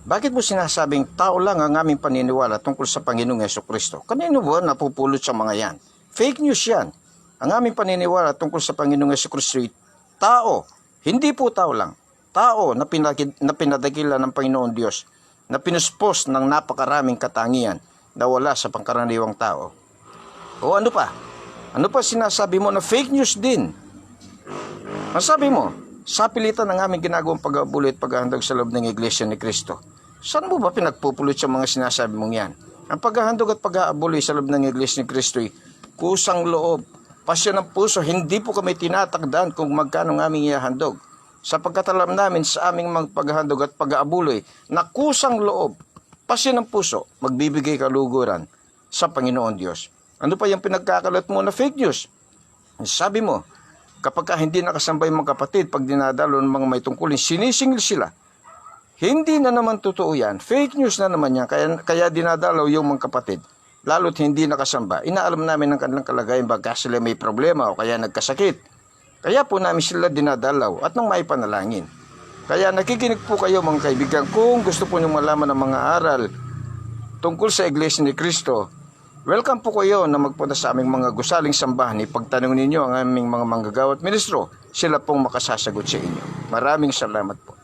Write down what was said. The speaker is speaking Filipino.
Bakit mo sinasabing tao lang ang aming paniniwala tungkol sa Panginoong Yeso Kristo? Kanino ba napupulot sa mga yan? Fake news yan. Ang aming paniniwala tungkol sa Panginoong Yeso Kristo ay tao. Hindi po tao lang. Tao na, pinakid, na pinadagila ng Panginoon Diyos na pinuspos ng napakaraming katangian na wala sa pangkaraniwang tao. O ano pa? Ano pa sinasabi mo na fake news din? Masabi mo, sa pilitan ng aming ginagawang pag-abulit paghahandog sa loob ng Iglesia ni Kristo. Saan mo ba pinagpupulot sa mga sinasabi mong yan? Ang paghahandog at pag-aabuli sa loob ng Iglesia ni Kristo ay kusang loob, pasyon ng puso, hindi po kami tinatakdan kung magkano ng aming ihahandog. Sapagkat alam namin sa aming mga paghahandog at pag-aabuloy na kusang loob, pasyon ng puso, magbibigay kaluguran sa Panginoon Diyos. Ano pa yung pinagkakalat mo na fake news? Sabi mo, kapag ka hindi nakasambay mga kapatid pag dinadalo ng mga may tungkulin, sinisingil sila. Hindi na naman totoo yan. Fake news na naman yan. Kaya, kaya dinadalaw yung mga kapatid. Lalo't hindi nakasamba. Inaalam namin ang kanilang kalagayan baka sila may problema o kaya nagkasakit. Kaya po namin sila dinadalaw at nang may panalangin. Kaya nakikinig po kayo mga kaibigan kung gusto po nyo malaman ng mga aral tungkol sa Iglesia ni Kristo, welcome po kayo na magpunta sa aming mga gusaling sambahan. Ipagtanong ninyo ang aming mga manggagawa at ministro. Sila pong makasasagot sa inyo. Maraming salamat po.